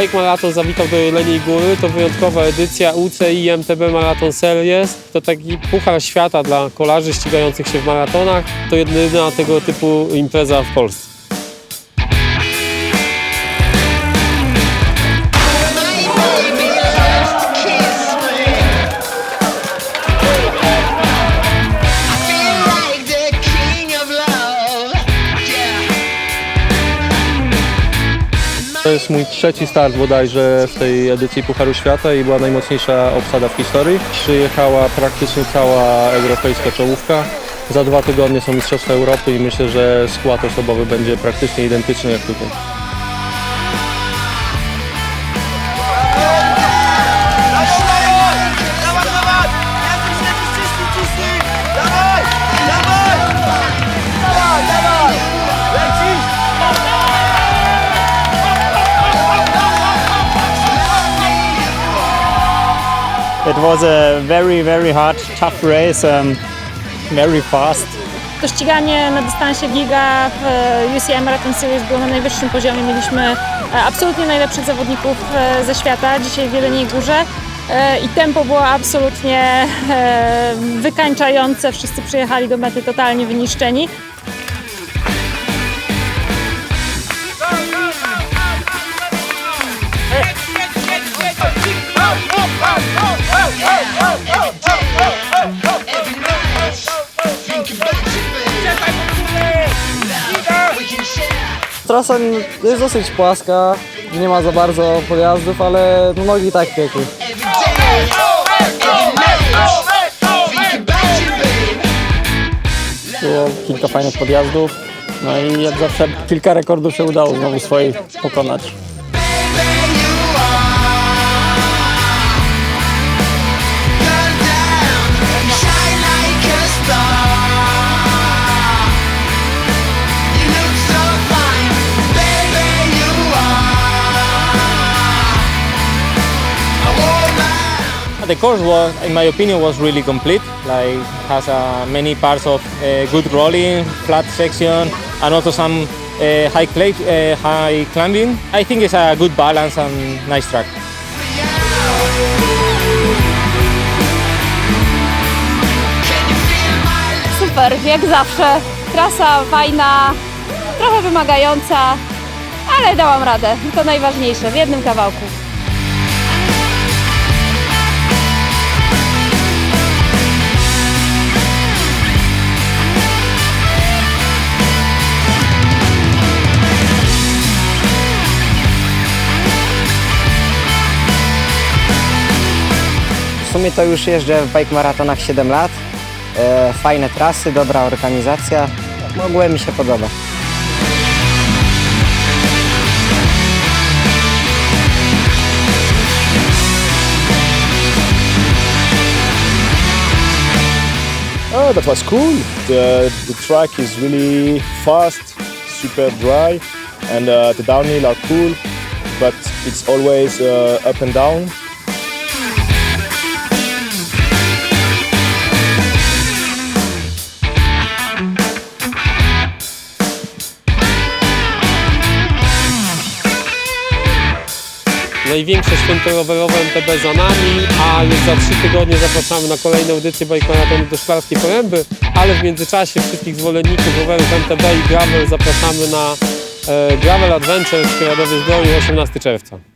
Bike Marathon zawitał do Jeleniej Góry. To wyjątkowa edycja UCI MTB Marathon Series. To taki puchar świata dla kolarzy ścigających się w maratonach. To jedyna tego typu impreza w Polsce. To jest mój trzeci start bodajże w tej edycji Pucharu Świata i była najmocniejsza obsada w historii. Przyjechała praktycznie cała europejska czołówka. Za dwa tygodnie są Mistrzostwa Europy i myślę, że skład osobowy będzie praktycznie identyczny jak tutaj. It was a very, very hard, tough race, um, very fast. To ściganie na dystansie giga w e, UCI Marathon Series było na najwyższym poziomie. Mieliśmy e, absolutnie najlepszych zawodników e, ze świata dzisiaj w Jeleniej Górze i tempo było absolutnie wykańczające. Wszyscy przyjechali do mety totalnie wyniszczeni. Trasa jest dosyć płaska, nie ma za bardzo podjazdów, ale nogi tak piekły. Było kilka fajnych podjazdów. No i jak zawsze kilka rekordów się udało znowu swoich pokonać. The course was, in my opinion, was really complete. Like has uh, many parts of uh, good rolling, flat section, and also some uh, high, cla- uh, high climbing. I think it's a good balance and nice track. Super, jak zawsze. Trasa fajna, trochę wymagająca, ale dałam radę. To najważniejsze w jednym kawałku. Sumie to już jeżdżę w bike maratonach 7 lat. E, fajne trasy, dobra organizacja. Ogółem mi się podoba. Oh, that was cool. The, the track is really fast, super dry, and uh, the downhill are cool, but it's always uh, up and down. Największe święto rowerowe MTB za nami, a już za trzy tygodnie zapraszamy na kolejną edycję Maratonu do Szklarskiej Poręby, ale w międzyczasie wszystkich zwolenników rowerów MTB i gravel zapraszamy na e, Gravel Adventure w Radowie Zdroju 18 czerwca.